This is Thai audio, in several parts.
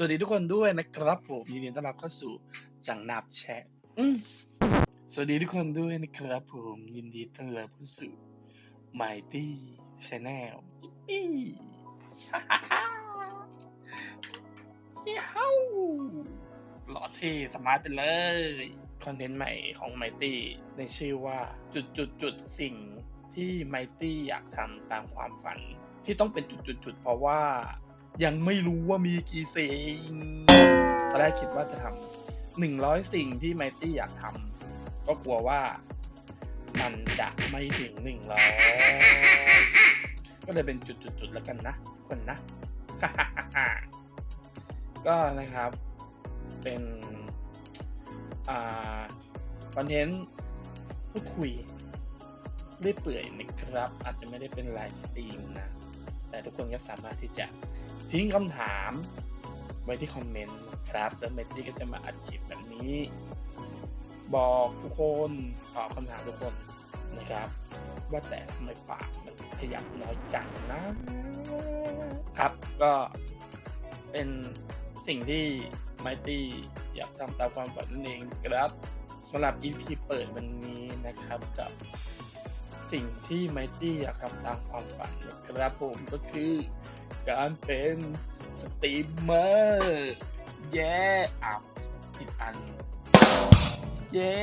สวัสดีทุกคนด้วยนะครับผมยินดีต้อนรับเข้าสู่จังนับแชทอืมสวัสดีทุกคนด้วยนะครับผมยินดีต้อนรับเข้าสู่ Mighty Channel ยิปปี้ฮ่าฮ่าฮ่าย้าหล่อเท่สมาร์ทไปเลยคอนเทนต์ใหม่ของ Mighty ในชื่อว่าจุดจุดจุดสิ่งที่ Mighty อยากทำตามความฝันที่ต้องเป็นจุดจุดจุดเพราะว่า ยังไม่รู้ว่ามีกี่สิ่งตอนแรกคิดว่าจะทำหนึ่งร้อยสิ่งที่ไมตี้อยากทำก็กลัวว่า มันจะไม่ถึงหนึ่งร้อยก็เลยเป็นจุดๆๆแล้วกันนะ คนนะ ก็นะครับ เป็นอ่าคอนเทนต์พูดคุยเรื่อยเปื่อยนะครับ อาจจะไม่ได้เป็นไลฟ์สตรีมนะ แต่ทุกคนก็สามารถที่จะ ทิ้งคำถามไว้ที่คอมเมนต์ครับแล้วเมตตี้ก็จะมาอัดคลิปแบบนี้ บอกทุกคนตอบคำถามทุกคนนะครับ ว่าแต่ทำไมปากมันขยับน้อยจังนะ ครับก็เป็นสิ่งที่ไมตี้อยากทำตามความฝันนั่นเองครับสำหรับ EP เปิดวันนี้นะครับกับสิ่งที่ไมตี้อยากทำตามความฝันนะครับผมก็คือ การเป็นสตรีมเมอร์เย้อับอีกอัน เย้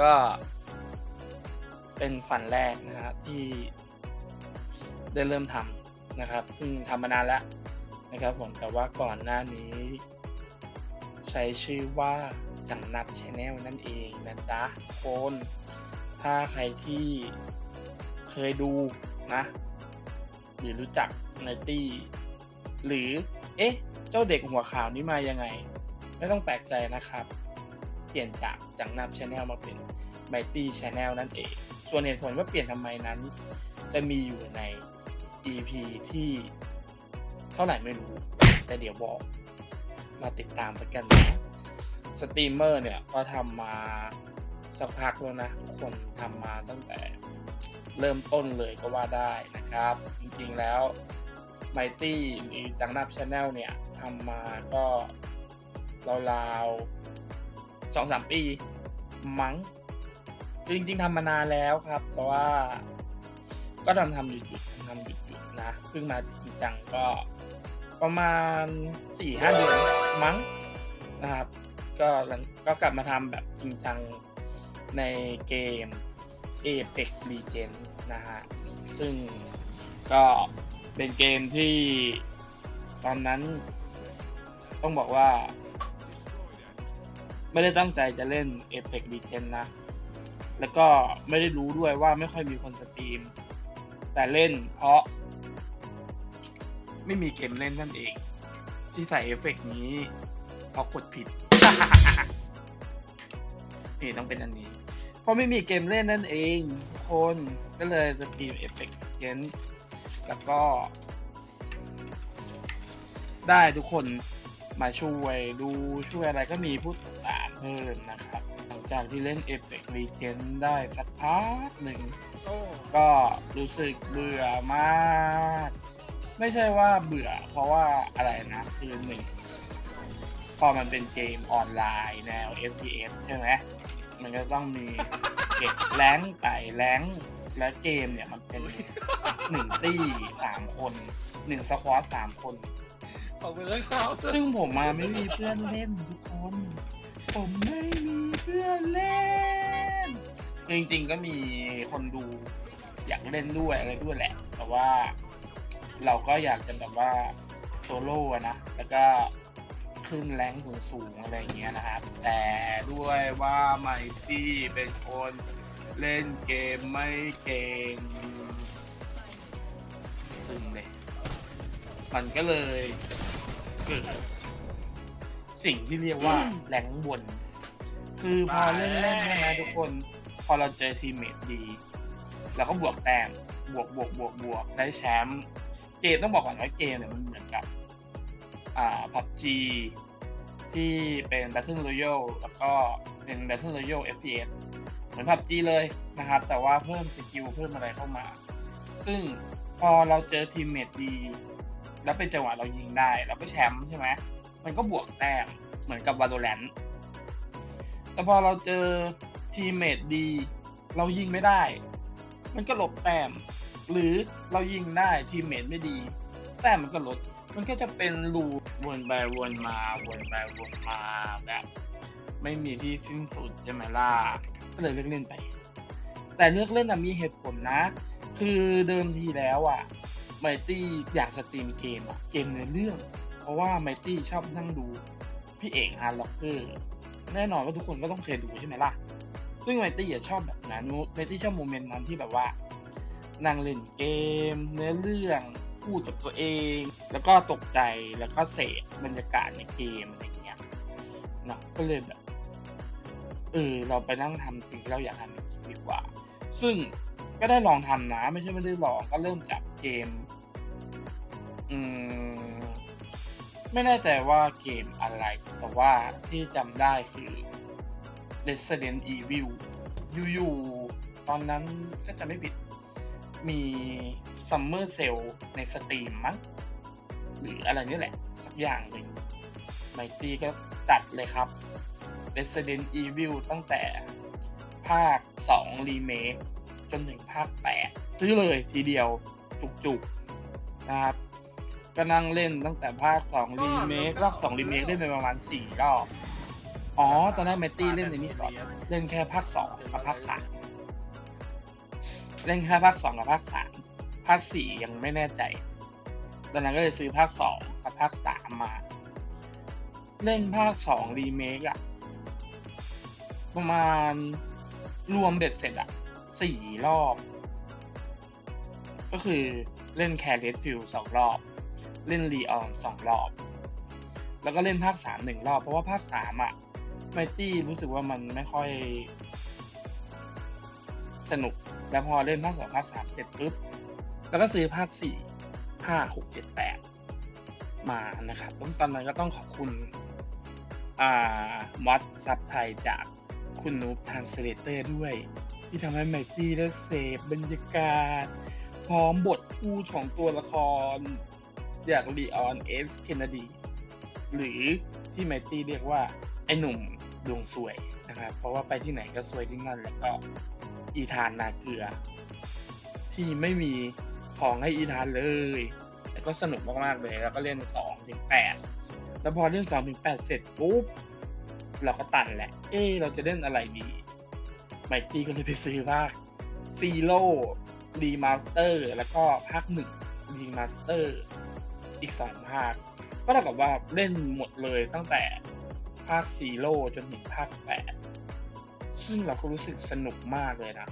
ก็เป็นฝันแรกนะฮะที่ได้เริ่มทำนะครับ ซึ่งทำมานานแล้วนะครับผมแต่ว่าก่อนหน้านี้ ใช้ชื่อว่าจังนับชแนลนั่นเองนะจ๊ะคน ถ้าใครที่เคยดูนะ หรือรู้จักไนตี้หรือ เอ๊ะ เจ้าเด็กหัวขาวนี่มายังไง ไม่ต้องแปลกใจนะครับ เปลี่ยนจากจังนับชาแนลมาเป็นไมตี้ชาแนลนั่นเอง ส่วนเหตุผลว่าเปลี่ยนทำไมนั้น จะมีอยู่ใน EP ที่เท่าไหร่ไม่รู้ แต่เดี๋ยวบอก มาติดตามไปกันนะสตรีมเมอร์เนี่ยก็ทำมา สักพักแล้วนะคนทำมาตั้งแต่เริ่มต้นเลยก็ว่าได้นะครับ จริงๆแล้วไมตี้หรือจังนับชาแนลเนี่ยทำมาก็ราวๆสองสามปี มั้ง จริงๆทำมานานแล้วครับ แต่ว่าก็ทำทำหยุดหยุดทำทำหยุดหยุดนะเพิ่งมาจริงจังก็ประมาณสี่ห้าเดือนมั้งนะครับ ก็หลังก็กลับมาทำแบบจริงจัง ในเกม Apex Legends นะฮะ ซึ่งก็เป็นเกมที่ตอนนั้นต้องบอกว่า ไม่ได้ตั้งใจจะเล่น Apex Legends นะ แล้วก็ไม่ได้รู้ด้วยว่าไม่ค่อยมีคนสตรีม แต่เล่นเพราะ ไม่มีเกมเล่นนั่นเอง ที่ใส่เอฟเฟกต์นี้เพราะกดผิด นี่ต้องเป็นอันนี้ เพราะไม่มีเกมเล่นนั่นเองทุกคนก็เลยสตรีมเอฟเฟกต์เจนแล้วก็ ได้ทุกคนมาช่วยดูช่วยอะไรก็มีผู้ติดตามเพิ่มนะครับ หลังจากที่เล่น Apex Legends ได้สักพักหนึ่ง ก็รู้สึกเบื่อมาก ไม่ใช่ว่าเบื่อ เพราะว่าอะไรนะคือหนึ่งพอมันเป็นเกมออนไลน์แนว FPS ใช่ไหม มันก็ต้องมีเก็บแรงค์ไต่แรงค์และเกมเนี่ยมันเป็นหนึ่งตี้สามคนหนึ่งสควอตสามคนออกไปแล้วครับซึ่งผมมาไม่มีเพื่อนเล่นทุกคน ผมไม่มีเพื่อนเล่น จริงๆก็มีคนดูอยากเล่นด้วยอะไรด้วยแหละ แต่ว่าเราก็อยากจะแบบว่าโซโล่อะนะ แล้วก็ ขึ้นแรงสูงสูงๆอะไรเงี้ยนะครับ แต่ด้วยว่าไมตี้เป็นคนเล่นเกมไม่เก่งซึ่งเลยมันก็เลยเกิดสิ่งที่เรียกว่าแรงบน คือพอเล่นเล่นใช่ไหมทุกคนพอเราเจอทีมเมทดีเราก็บวกแต้มบวกบวกบวกบวกได้แชมป์เกมต้องบอกก่อนว่าเกมเนี่ยมันเหมือนกับ อ่าพับจีที่เป็น Battle Royale แล้วก็เป็น Battle Royale FPS เหมือนพับจีเลยนะครับ แต่ว่าเพิ่มสกิลเพิ่มอะไรเข้ามา ซึ่งพออเราเจอทีมเมทดี แล้วเป็นจังหวะเรายิงได้ เราก็แชมป์ใช่ไหมมันก็บวกแต้มเหมือนกับ Valorant แต่พอเราเจอทีมเมทดี เรายิงไม่ได้ มันก็ลบแต้ม หรือเรายิงได้ทีมเมทไม่ดี แต้มมันก็ลด มันก็จะเป็นรูปวนไปวนมาวนไปวนมาแบบไม่มีที่สิ้นสุดใช่ไหมล่ะก็เลยเลือกเล่นไป แต่เลือกเล่นมีเหตุผลนะ คือเดิมทีแล้วอะไมตี้อยากสตรีมเกมอะเกมในเรื่อง เพราะว่าไมตี้ชอบนั่งดูพี่เอกฮาร์ล็อกเกอร์แน่นอนว่าทุกคนก็ต้องเคยดูใช่ไหมล่ะ ซึ่งไมตี้ชอบแบบนั้นไมตี้ชอบโมเมนต์นั้นที่แบบว่านั่งเล่นเกมเนื้อเรื่อง พูดกับตัวเอง แล้วก็ตกใจแล้วก็เสพบรรยากาศในเกมอะไรเงี้ยนะก็เลยแบบเออเราไปนั่งทำสิ่งที่เราอยากทำจริงดีกว่า ซึ่งก็ได้ลองทำนะ ไม่ใช่ไม่ได้ลองก็เริ่มจากเกม อืมไม่แน่ใจว่าเกมอะไร แต่ว่าที่จำได้คือ Resident Evil อยู่ๆตอนนั้นก็จะไม่ผิดมี Summer Sale ในสตรีมมั้งหรืออะไรนี่แหละ สักอย่างหนึ่งไมตี้ก็จัดเลยครับ Resident Evil ตั้งแต่ภาค 2 รีเมคจนถึงภาค 8 ซื้อเลยทีเดียวจุกๆนะครับก็นั่งเล่นตั้งแต่ภาค 2 รีเมคภาค2รีเมคเล่นไปประมาณ 4 รอบ อ๋อ ตอนนั้นแมตตี้เล่นในนี้ก่อน เล่นแค่ภาค 2 กับภาค 3 เล่นแค่ภาค 2 กับภาค 3 ภาค4ยังไม่แน่ใจตอนนั้นก็เลยซื้อภาค2กับภาค3มมา เล่นภาค2รีเมคอะประมาณรวมเบ็ดเสร็จอะสี่รอบ ก็คือเล่นแคร์เรสฟิลสองรอบ เล่นรีออนสองรอบ แล้วก็เล่นภาคสามหนึ่งรอบ เพราะว่าภาคสามอะไมตี้รู้สึกว่ามันไม่ค่อย สนุก แล้วพอเล่นภาคสองภาคสามเสร็จปุ๊บ แล้วก็ซื้อภาคสี่ห้าหกเจ็ดแปดมานะครับตอนนั้นก็ต้องขอบคุณอ่ามอดซับไทยจากคุณนูบทางเซเลเตอร์ด้วย ที่ทำให้ไมตี้ได้เสพบรรยากาศ พร้อมบทพูดของตัวละครอย่างลีออนเอฟเคนนดี หรือที่ไมตี้เรียกว่า ไอ้หนุ่มดวงสวยนะครับ เพราะว่าไปที่ไหนก็สวยที่นั่น แล้วก็อีธานนาเกลือ ที่ไม่มี ของให้อีธานเลยแต่ก็สนุกมากๆเลยแล้วก็เล่น2ถึง8แล้วพอเล่น2ถึง8เสร็จปุ๊บเราก็ตันแหละ เอ๊เราจะเล่นอะไรดีไมตี้ก็เลยไปซื้อภาคซีโร่รีมาสเตอร์แล้วก็ภาคหนึ่งรีมาสเตอร์อีกสองภาค ก็เท่ากับว่าเล่นหมดเลยตั้งแต่ภาคซีโร่จนถึงภาคแปดซึ่งเราก็รู้สึกสนุกมากเลยนะ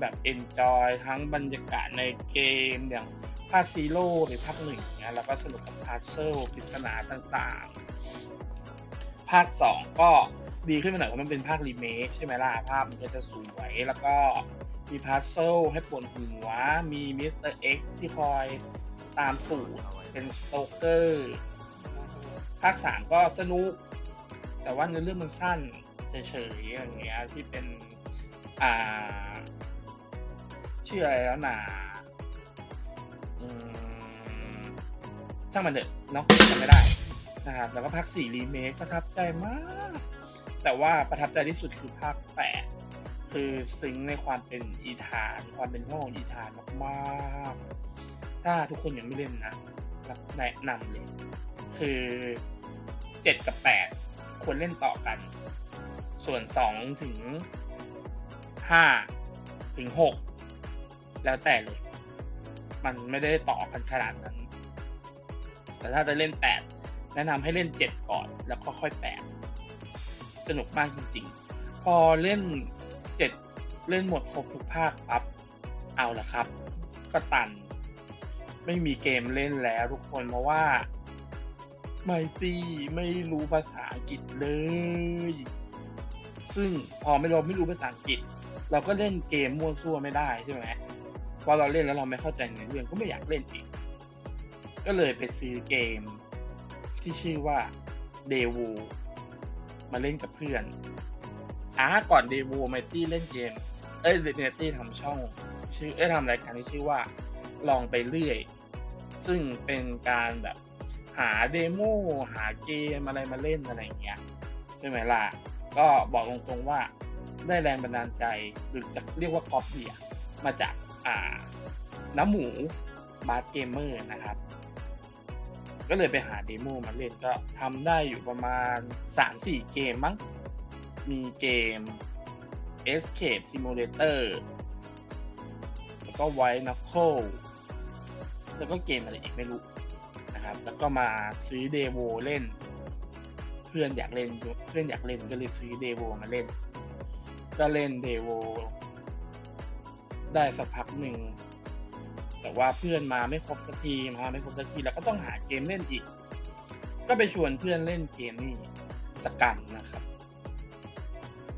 แบบเอนจอยทั้งบรรยากาศในเกมอย่างภาคซีโร่หรือภาคหนึ่งเนี่ยเราก็สนุกกับพาร์เซลปริศนาต่างๆ ภาคสองก็ดีขึ้นมาหน่อยเพราะมันเป็นภาครีเมคใช่ไหมล่ะ ภาพมันก็จะสวยแล้วก็มีพาร์เซลให้ปวดหัว มีมิสเตอร์เอ็กที่คอยตามตูดเป็นสโตเกอร์ภาคสามก็สนุก แต่ว่าเนื้อเรื่องมันสั้นเฉยๆอย่างเงี้ยที่เป็นอ่า ชื่ออะไรแล้วนะช่างมันเถอะเนาะจำไม่ได้นะครับแล้วก็ภาคสี่รีเมคประทับใจมาก แต่ว่าประทับใจที่สุดคือภาคแปดคือซึ้งในความเป็นอีธานความเป็นห้องอีธานมากๆ ถ้าทุกคนยังไม่เล่นนะแนะนำเลย คือเจ็ดกับแปดควรเล่นต่อกัน ส่วนสองถึงห้าถึงหก แล้วแต่เลย มันไม่ได้ต่อกันขนาดนั้น แต่ถ้าจะเล่นแปดแนะนำให้เล่นเจ็ดก่อนแล้วก็ค่อยแปดสนุกมากจริงๆ พอเล่นเจ็ดเล่นหมดครบทุกภาคปั๊บเอาละครับ ก็ตัน ไม่มีเกมเล่นแล้วทุกคนเพราะว่าไมตี้ไม่รู้ภาษาอังกฤษเลย ซึ่งพอไม่เราไม่รู้ภาษาอังกฤษ เราก็เล่นเกมมั่วซั่วไม่ได้ใช่ไหม พอเราเล่นแล้วเราไม่เข้าใจในเรื่องก็ไม่อยากเล่นอีก ก็เลยไปซื้อเกมที่ชื่อว่าเดวูมาเล่นกับเพื่อนอ่าก่อนเดวูไมตี้เล่นเกม เอ้ยเนตี้ทำช่อง ชื่อเอ้ยทำรายการที่ชื่อว่าลองไปเรื่อย ซึ่งเป็นการแบบหาเดโมหาเกมอะไรมาเล่นอะไรอย่างเงี้ยใช่ไหมล่ะ ก็บอกตรงๆว่าได้แรงบันดาลใจหรือจะเรียกว่าก๊อปเดียมาจาก น้ำหมูบาร์เกมเมอร์นะครับ ก็เลยไปหาเดโมมาเล่นก็ทำได้อยู่ประมาณ 3-4 เกมมั้ง มีเกม Escape Simulator แล้วก็ White Knuckle แล้วก็เกมอะไรอีกไม่รู้นะครับ แล้วก็มาซื้อเดโวเล่น เพื่อนอยากเล่นเพื่อนอยากเล่นก็เลยซื้อเดโวมาเล่น ก็เล่นเดโว ได้สักพักหนึ่งแต่ว่าเพื่อนมาไม่ครบสักทีมาไม่ครบสักทีแล้วก็ต้องหาเกมเล่นอีก ก็ไปชวนเพื่อนเล่นเกมนี่สกรรมนะครับ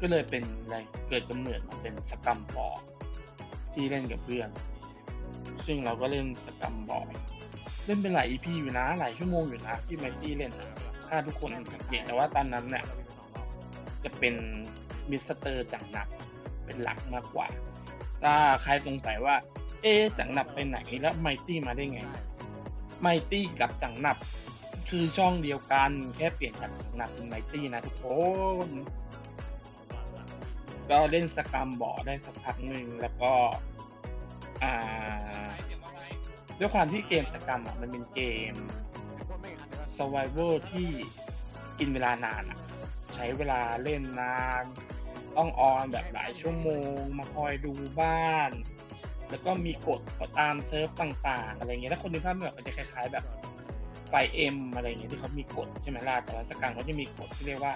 ก็เลยเป็นอะไรเกิดกำเนิดมาเป็นสกรรมบอร์ดที่เล่นกับเพื่อน ซึ่งเราก็เล่นสกรรมบอร์ดเล่นเป็นหลาย EP อยู่นะหลายชั่วโมงอยู่นะที่ไมตี้เล่นนะถ้าทุกคนสังเกตแต่ว่าตอนนั้นเนี่ยจะเป็นมิสเตอร์จังหนักเป็นหลักมากกว่า ถ้าใครสงสัยว่า เอ๊จังหนับไปไหนแล้วไมตี้มาได้ไง ไมตี้กับจังหนับ คือช่องเดียวกันแค่เปลี่ยนจากจังหนับเป็นไมตี้นะทุกคนก็เล่นสกรรมบอได้สักพักหนึ่งแล้วก็อ่าด้วยความที่เกมสกรรมอะมันเป็นเกม Survivor ที่กินเวลานานอะ ใช้เวลาเล่นนาน ต้องออนแบบหลายชั่วโมง มาคอยดูบ้าน แล้วก็มีกฎขอตามเซิร์ฟต่างๆ อะไรเงี้ยถ้าคนนึกภาพไม่ออกก็จะคล้าย ๆ แบบไฟเอ็มอะไรเงี้ยที่เขามีกฎใช่ไหมล่ะแต่ว่าสกรรมเขาจะมีกฎที่เรียกว่า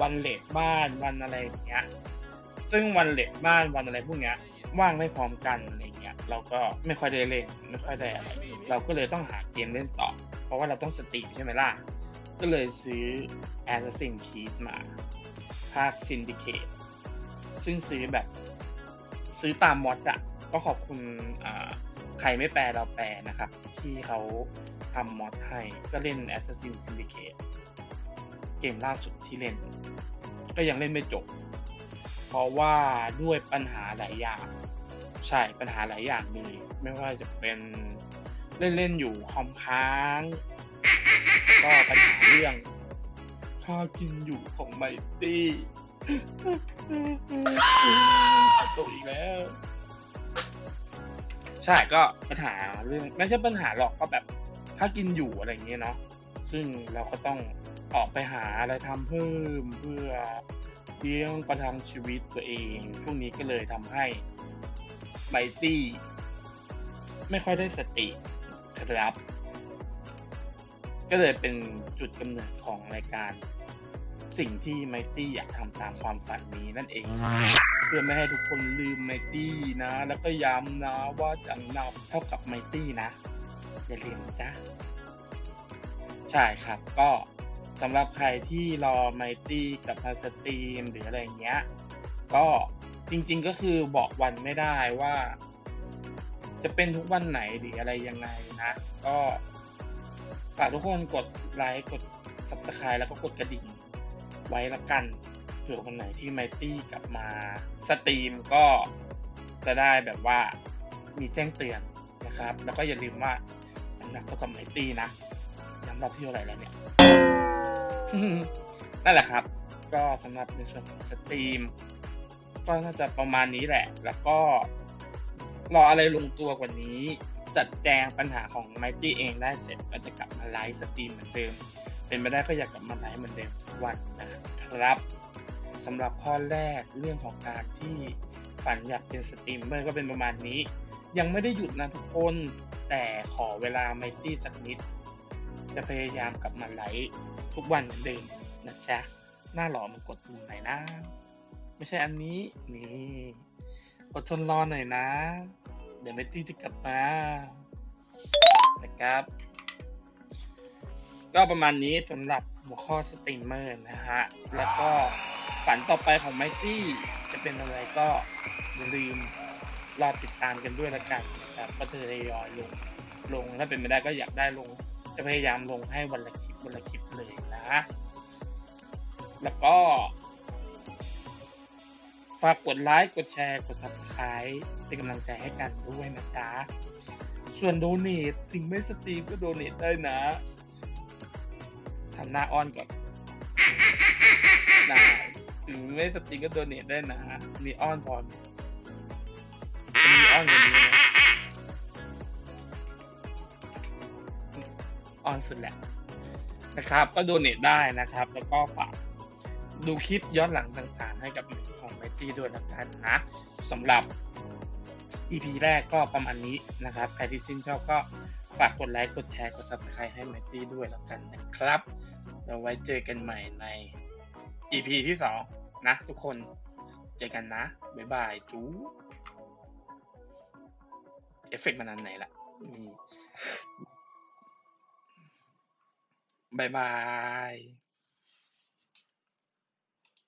วันเลทบ้านวันอะไรอย่างเงี้ยซึ่งวันเลทบ้านวันอะไรพวกเนี้ยว่างไม่พร้อมกันอะไรเงี้ยเราก็ไม่ค่อยได้เล่นไม่ค่อยได้อะไรเราก็เลยต้องหาเกมเล่นต่อ เพราะว่าเราต้องสตรีมใช่ไหมล่ะก็เลยซื้อ Assassin's Creed มาภาค Syndicate ซึ่งซื้อแบบซื้อตามมอดอะก็ขอบคุณใครไม่แปลเราแปลนะครับ ที่เขาทำมอดให้ก็เล่น Assassin Syndicate เกมล่าสุดที่เล่น ก็ยังเล่นไม่จบ เพราะว่าด้วยปัญหาหลายอย่าง ใช่ปัญหาหลายอย่างเลยไม่ว่าจะเป็นเล่นเล่นๆอยู่คอมค้าง ก็ปัญหาเรื่องค่ากินอยู่ของไมตี้ ตกอีกแล้ว ใช่ก็ปัญหาเรื่องไม่ใช่ปัญหาหรอกก็แบบค่ากินอยู่อะไรอย่างเงี้ยเนาะซึ่งเราก็ต้องออกไปหาอะไรทำเพิ่มเพื่อเลี้ยงประทังชีวิตตัวเองช่วงนี้ก็เลยทำให้ไมตี้ ไม่ค่อยได้สติครับ ก็เลยเป็นจุดกำเนิดของรายการ สิ่งที่ไมตี้อยากทำตามความฝันนี้นั่นเอง เพื่อไม่ให้ทุกคนลืมไมตี้นะ แล้วก็ย้ำนะว่าจังนับเท่ากับไมตี้นะ อย่าลืมนะจ๊ะใช่ครับก็สำหรับใครที่รอไมตี้กับพาสตรีมหรืออะไรอย่างเงี้ย ก็จริงๆก็คือบอกวันไม่ได้ว่า จะเป็นทุกวันไหนหรืออะไรยังไงนะ ก็ฝากทุกคนกดไลค์กด subscribe แล้วก็กดกระดิ่ง ไว้ละกันเผื่อคนไหนที่ไมตี้กลับมาสตรีมก็จะได้แบบว่ามีแจ้งเตือนนะครับ แล้วก็อย่าลืมว่าจังหนักเท่ากับไมตี้นะย้ำรอบที่เท่าไหร่แล้วเนี่ยนั่นแหละครับ ก็สำหรับในส่วนของสตรีมก็น่าจะประมาณนี้แหละ แล้วก็รออะไรลงตัวกว่านี้ จัดแจงปัญหาของไมตี้เองได้เสร็จก็จะกลับมาไลฟ์สตรีมเหมือนเดิม เป็นไปได้ก็อยากกลับมาไลฟ์เหมือนเดิมทุกวันนะครับ สำหรับข้อแรกเรื่องของการที่ฝันอยากเป็นสตรีมเมอร์ก็เป็นประมาณนี้ ยังไม่ได้หยุดนะทุกคนแต่ขอเวลาไมตี้สักนิด จะพยายามกลับมาไลฟ์ทุกวันเหมือนเดิมนะจ๊ะหน้าหล่อมันกดปุ่มไหนนะ ไม่ใช่อันนี้นี่อดทนรอหน่อยนะ เดี๋ยวเมตี้จะกลับมานะครับ ก็ประมาณนี้สำหรับ หัวข้อสตรีมเมอร์นะฮะ แล้วก็ฝันต่อไปของไมตี้จะเป็นอะไรก็อย่าลืมรอติดตามกันด้วยละกันนะครับก็จะทยอยลงลงถ้าเป็นไม่ได้ก็อยากได้ลง จะพยายามลงให้วันละคลิปวันละคลิปเลยนะ แล้วก็ ฝากกดไลค์กดแชร์กด subscribe เป็นกำลังใจให้กันด้วยนะจ๊ะส่วนโดเนทถึงไม่สตรีมก็โดเนทได้นะ ทำหน้าอ้อนก่อนได้ถึงไม่สตรีมก็โดเนทได้นะมีอ้อนพอมีอ้อนกว่านี้นะอ้อนสุดแหละนะครับ ก็โดเนทได้นะครับ แล้วก็ฝากดูคลิปย้อนหลังต่างๆ ให้กับหนึ่งของไมตี้ด้วยนะกันนะสำหรับ EP แรกก็ประมาณนี้นะครับ ใครที่ชื่นชอบก็ฝากกดไลค์ กดแชร์ กด Subscribe ให้ไมตี้ด้วยแล้วกันนะครับ เราไว้เจอกันใหม่ใน EP ที่สองนะทุกคนเจอกันนะ บ๊ายบายจูเอฟเฟกต์มันอันไหนล่ะนี่บ๊ายบาย